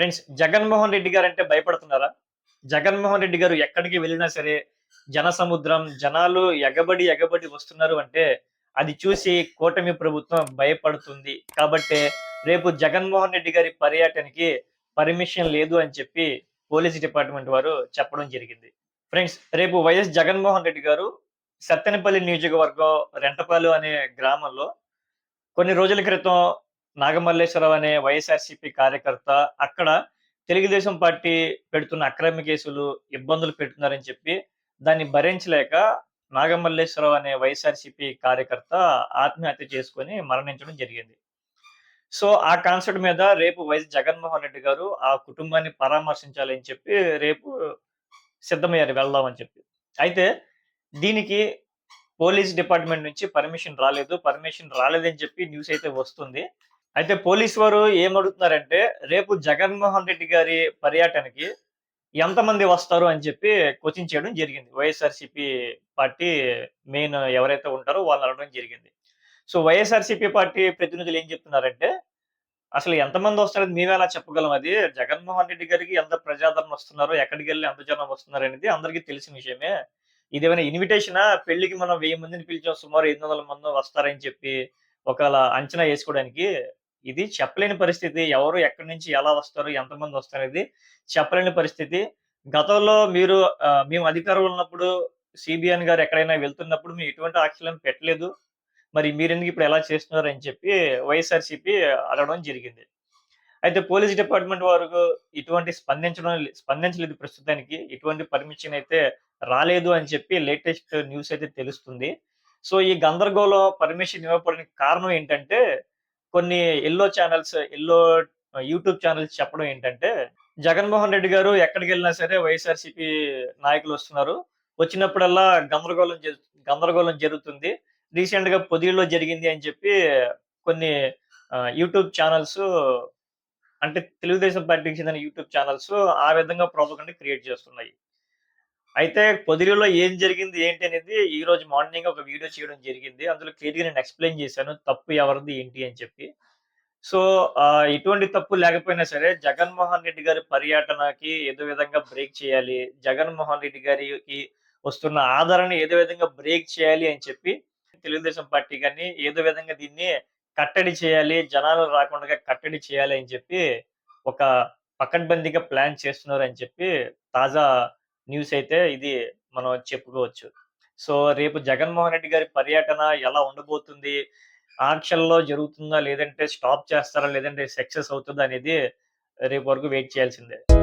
Friends Jaganmohan Reddy గారు అంటే భయపడుతున్నారా? జగన్మోహన్ రెడ్డి గారు ఎక్కడికి వెళ్ళినా సరే జన సముద్రం జనాలు ఎగబడి ఎగబడి వస్తున్నారు అంటే అది చూసి కూటమి ప్రభుత్వం భయపడుతుంది. కాబట్టి రేపు జగన్మోహన్ రెడ్డి గారి పర్యటనకి పర్మిషన్ లేదు అని చెప్పి పోలీస్ డిపార్ట్మెంట్ వారు చెప్పడం జరిగింది. ఫ్రెండ్స్ రేపు వైఎస్ జగన్మోహన్ రెడ్డి గారు సత్తెనపల్లి నియోజకవర్గం రెంటపాలు అనే గ్రామంలో కొన్ని రోజుల క్రితం నాగమల్లేశ్వరరావు అనే వైఎస్ఆర్సీపీ కార్యకర్త అక్కడ తెలుగుదేశం పార్టీ పెడుతున్న అక్రమ కేసులు ఇబ్బందులు పెడుతున్నారని చెప్పి దాన్ని భరించలేక నాగమల్లేశ్వరరావు అనే వైఎస్ఆర్సీపీ కార్యకర్త ఆత్మహత్య చేసుకొని మరణించడం జరిగింది. సో ఆ కాన్సెప్ట్ మీద రేపు వైఎస్ జగన్మోహన్ రెడ్డి గారు ఆ కుటుంబాన్ని పరామర్శించాలని చెప్పి రేపు సిద్ధమయ్యారు వెళ్దామని చెప్పి. అయితే దీనికి పోలీస్ డిపార్ట్మెంట్ నుంచి పర్మిషన్ రాలేదు. పర్మిషన్ రాలేదని చెప్పి న్యూస్ అయితే వస్తుంది. అయితే పోలీస్ వారు ఏం అడుగుతున్నారంటే రేపు జగన్మోహన్ రెడ్డి గారి పర్యటనకి ఎంతమంది వస్తారు అని చెప్పి క్వశ్చన్ చేయడం జరిగింది. వైఎస్ఆర్సీపీ పార్టీ మెయిన్ ఎవరైతే ఉంటారో వాళ్ళని అడగడం జరిగింది. సో వైఎస్ఆర్సీపీ పార్టీ ప్రతినిధులు ఏం చెప్తున్నారంటే అసలు ఎంతమంది వస్తారని మేము ఎలా చెప్పగలం? అది జగన్మోహన్ రెడ్డి గారికి ఎంత ప్రజాదరణ వస్తున్నారో ఎక్కడికి వెళ్ళి ఎంత జనం వస్తున్నారు అనేది అందరికీ తెలిసిన విషయమే. ఇదేమైనా ఇన్విటేషనా? పెళ్ళికి మనం వెయ్యి మందిని పిలిచాం సుమారు ఎనిమిది వందల మంది వస్తారని చెప్పి ఒకవేళ అంచనా వేసుకోవడానికి ఇది చెప్పలేని పరిస్థితి. ఎవరు ఎక్కడి నుంచి ఎలా వస్తారు ఎంతమంది వస్తారు ఇది చెప్పలేని పరిస్థితి. గతంలో మీరు మేము అధికారులు ఉన్నప్పుడు సిబిఎన్ గారు ఎక్కడైనా వెళ్తున్నప్పుడు మేము ఎటువంటి ఆంక్షలను పెట్టలేదు. మరి మీరెందుకు ఇప్పుడు ఎలా చేస్తున్నారు అని చెప్పి వైఎస్ఆర్సీపీ అడగడం జరిగింది. అయితే పోలీస్ డిపార్ట్మెంట్ వారు ఇటువంటి స్పందించడం స్పందించలేదు ప్రస్తుతానికి. ఇటువంటి పర్మిషన్ అయితే రాలేదు అని చెప్పి లేటెస్ట్ న్యూస్ అయితే తెలుస్తుంది. సో ఈ గందరగోళం పర్మిషన్ ఇవ్వకపోవడానికి కారణం ఏంటంటే కొన్ని yellow channels yellow YouTube channels చెప్పడం ఏంటంటే జగన్మోహన్ రెడ్డి గారు ఎక్కడికి వెళ్ళినా సరే వైఎస్ఆర్సీపీ నాయకులు వస్తున్నారు. వచ్చినప్పుడల్లా గందరగోళం గందరగోళం జరుగుతుంది. రీసెంట్గా పొదిలో జరిగింది అని చెప్పి కొన్ని యూట్యూబ్ ఛానల్స్ అంటే తెలుగుదేశం పార్టీకి చెందిన యూట్యూబ్ ఛానల్స్ ఆ విధంగా ప్రాపగండా క్రియేట్ చేస్తున్నాయి. అయితే పొదిరిలో ఏం జరిగింది ఏంటి అనేది ఈ రోజు మార్నింగ్ ఒక వీడియో చేయడం జరిగింది. అందులో క్లియర్గా నేను ఎక్స్ప్లెయిన్ చేశాను తప్పు ఎవరిది ఏంటి అని చెప్పి. సో ఎటువంటి తప్పు లేకపోయినా సరే జగన్మోహన్ రెడ్డి గారి పర్యటనకి ఏదో విధంగా బ్రేక్ చేయాలి జగన్మోహన్ రెడ్డి గారికి వస్తున్న ఆదరణ ఏదో విధంగా బ్రేక్ చేయాలి అని చెప్పి తెలుగుదేశం పార్టీ కానీ ఏదో విధంగా దీన్ని కట్టడి చేయాలి జనాలు రాకుండా కట్టడి చేయాలి అని చెప్పి ఒక పకడ్బందీగా ప్లాన్ చేస్తున్నారు అని చెప్పి తాజా న్యూస్ అయితే ఇది మనం చెప్పుకోవచ్చు. సో రేపు జగన్మోహన్ రెడ్డి గారి పర్యటన ఎలా ఉండబోతుంది? ఆంక్షల్లో జరుగుతుందా? లేదంటే స్టాప్ చేస్తారా? లేదంటే సక్సెస్ అవుతుందా? అనేది రేపు వరకు వెయిట్ చేయాల్సిందే.